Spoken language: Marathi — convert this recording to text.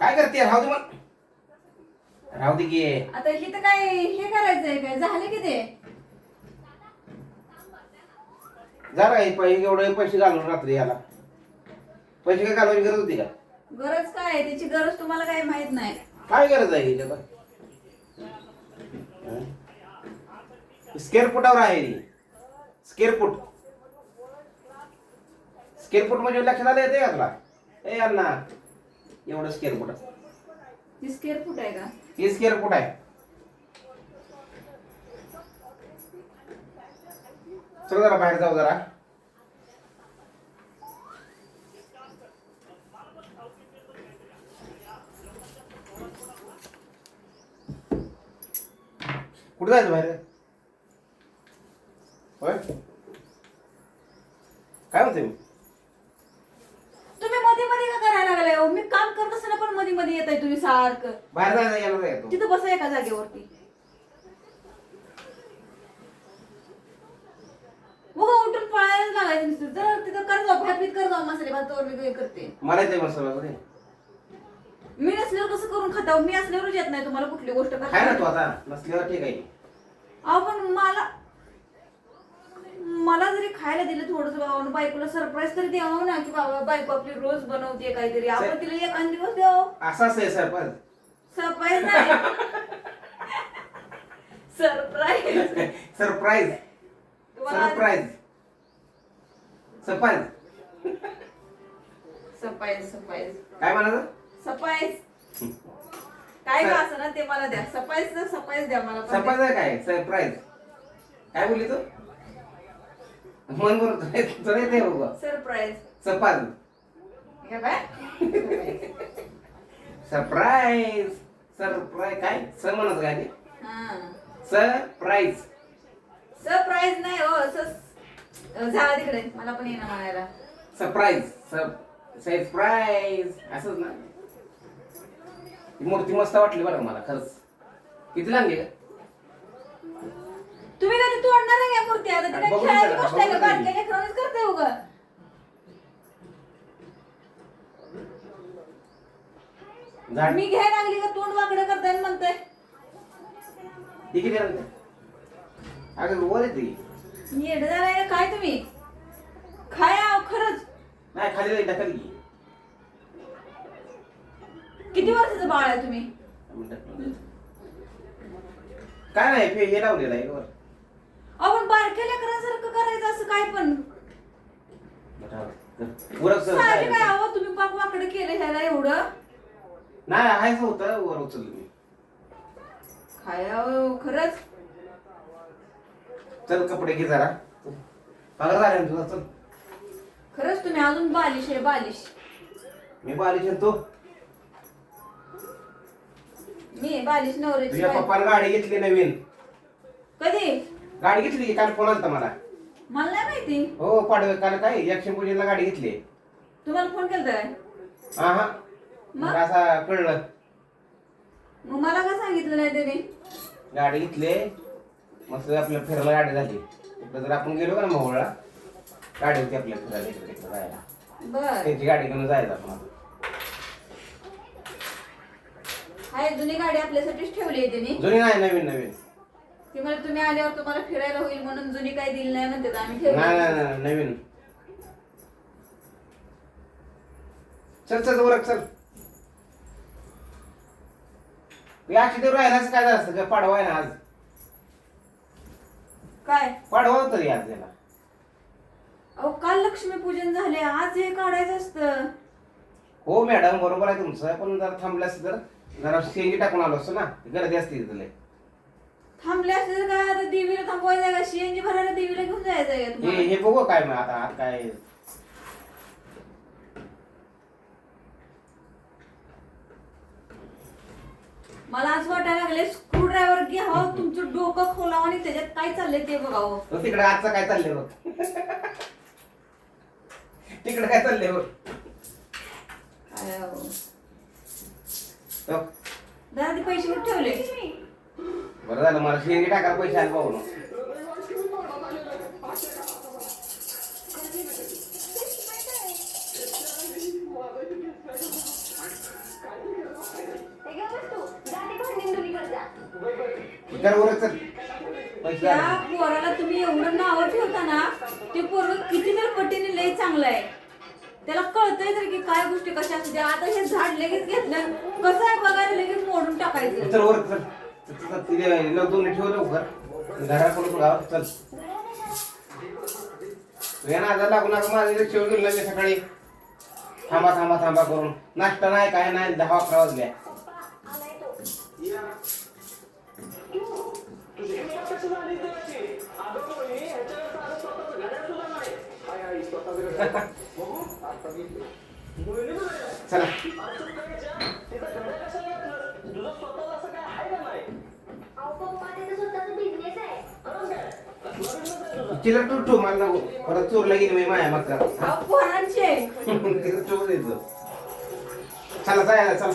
काय करते? राहू दे मग. राहू दे की. आता ही तर काय हे करायचंय काय? झालं की ते? जरा हे पैसे एवढे पैसे घालून रात्री याला. पैसे काय घालवायची गरज होती का? गरज काय आहे? त्याची गरज तुम्हाला काय माहीत नाही. काय गरज आहे आता स्केअर फुटावर आहे ही स्केअर फूट स्केअर फूट म्हणजे लक्षात आलं येते का तुला? ए अण्णा एवढं स्केअर फूट ही स्केअर फूट आहे का? हे स्केअर फूट आहे? चल जरा बाहेर जाऊ जरा. कुठे जायचं बाहेर? होय? काय म्हणते मी तुम्ही मध्ये मध्ये का करायला लागलाय हो? मी काम करत असताना पण मध्ये मध्ये येत आहे तुम्ही सारखं. बाहेर नाही तिथं बसा एका जागेवरती. मग उठून पळायला लागायचं नुसतं. जरा तिथं कर जाऊ भात बीत कर जाऊ मसाले भातावर मी करते. मला येते मसाला रे मी नसल्यावर कसं करून खाता मी असल्यावरच येत नाही तुम्हाला कुठली गोष्ट काय ना तू करता आता. नसल्यावर ठीक आहे. अहो पण मला मला जरी खायला दिलं थोडस बाबा बायकोला सरप्राईज तरी द्यावं ना की बाबा बायको आपली रोज बनवते काहीतरी. आपण तिला एक आणि दिवस द्यावं. असाच आहे सरपंच सरप्राईज नाही. सरप्राईज सरप्राईज तुम्हाला सरप्राईज सरप्राईज सरप्राईज सरप्राईज काय म्हणायचं? सरप्राईज काय का असं ना ते मला द्या. सरप्राईज सरप्राईज द्या मला पण सरप्राईज आहे काय? सरप्राईज काय बोलली तू? मन बरोबर तुला येते बघ सरप्राईज हे काय सरप्राईज सरप्राईज काय? सर म्हणत काय ते सरप्राईज सरप्राईज नाही हो असं जा तिकडे मला पण येणं म्हणायला. सरप्राईज सरप्राईज असंच ना. ती मूर्ती मस्त वाटली बरं मला खरंच. किती लागली का तुम्ही कधी तोडणार आहे का मूर्ती? आता ते काय बघून खेळायची करा, गोष्ट आहे का? बघून बारक्या लेकरांनीच करते उगा झाड मी घ्यायला लागली का? तोंड वाकडं करताय आणि म्हणताय. ती किती लागली अगं वर येड झालाय का? काय तुम्ही? खाया खरंच. नाही खाली जाईल ढकल की. किती वर्षाचं बाळ आहे तुम्ही? काय नाही फे हे लावलेलं आहे वर आपण बारक्या लेकरांसारखं करायचं असं काय पण? उरक सर काय तुम्ही पाक वाकडं केलं ह्याला एवढं? नाही आहेच होतं वर उचललं मी. खाया हो, खरंच? चल कपडे घे जरा. पगार झाला ना तुझा चल. खरंच तुम्ही अजून बालिश आहे बालिश. मी बालिश आहे तो मी बालिश नवऱ्याची तुझ्या बायको. पप्पाने गाडी घेतली नवीन. कधी? गाडी घेतली की काल फोन आलता मला. हो पाडवे काल काय यक्षम पूजेला गाडी घेतली. तुम्हाला फोन केलता काय? हा हा. मग? मग असा कळलं. मग मला का सांगितलं नाही त्याने? गाडी घेतली. मस्त आपल्या फिरायला गाडी झाली. इकडे जर आपण गेलो का ना मोहळा गाडी होती आपल्या फिरायला इकडे तिकडे जायला. बर. त्यांची गाडी घेऊन जायचं आपण. हाय जुनी गाडी आपल्यासाठीच ठेवली आहे त्यांनी जुनी नाही नवीन नवीन. ती मला तुम्ही आल्यावर तुम्हाला फिरायला होईल म्हणून जुनी काही दिली नाही म्हणते तर आम्ही नाही ठेवली नाही नाही, नवीन. चल चल उरक चल. अक्षय राहिलाच काय झालं असतं का पाडवा आहे ना आज. काय? पाडवा होतं तरी आज याला. अहो काल लक्ष्मीपूजन झाले आज हे काढायचं असतं. हो मॅडम बरोबर आहे तुमचं पण जर थांबलं असतं तर. जरा शेंगी टाकून आलो असतो ना गर्दी असते तिथले थांबले असते तर काय आता देवीला थांबवायचं का? सीएनजी भरायला देवीला घेऊन जायचं आहे हे तुम्हाला? हे बघू काय मग आता आता काय मला असं वाटायला लागले स्क्रू ड्रायव्हर घ्यावं तुमचं डोकं खोलावं आणि त्याच्यात काय चाललंय ते बघावं तो तिकडे आजचं काय चाललंय बघ. तिकडे काय चाललंय बघ. काय अहो. हो. दादा ते पैसे कुठे ठेवले? बरं झालं मला शेंगे टाकायला पैसे आले पाहू पोराला तुम्ही एवढं नावं ठेवता ना ते पोरग किती तर पटीने लय चांगलं आहे. त्याला कळतंय तर की काय गोष्टी कशा असू द्या. आता हे झाड लगेच घेतलं कसं आहे बघायला लगेच मोडून टाकायचं. चल, चल, तिथे दोन ठेव लवकर घरात कोण गावात चल या नादा लागू नका माझ्या शेवट गेलो मी सकाळी थांबा थांबा थांबा करून नाश्ता नाही काय नाही दहा अकरा वाजल्या चला तिला तू ठेव मला नको. परत चोरला गेली मी माया मागचा अहो, पोरांची. तिला ठेवून द्यायचं चला जायला चला.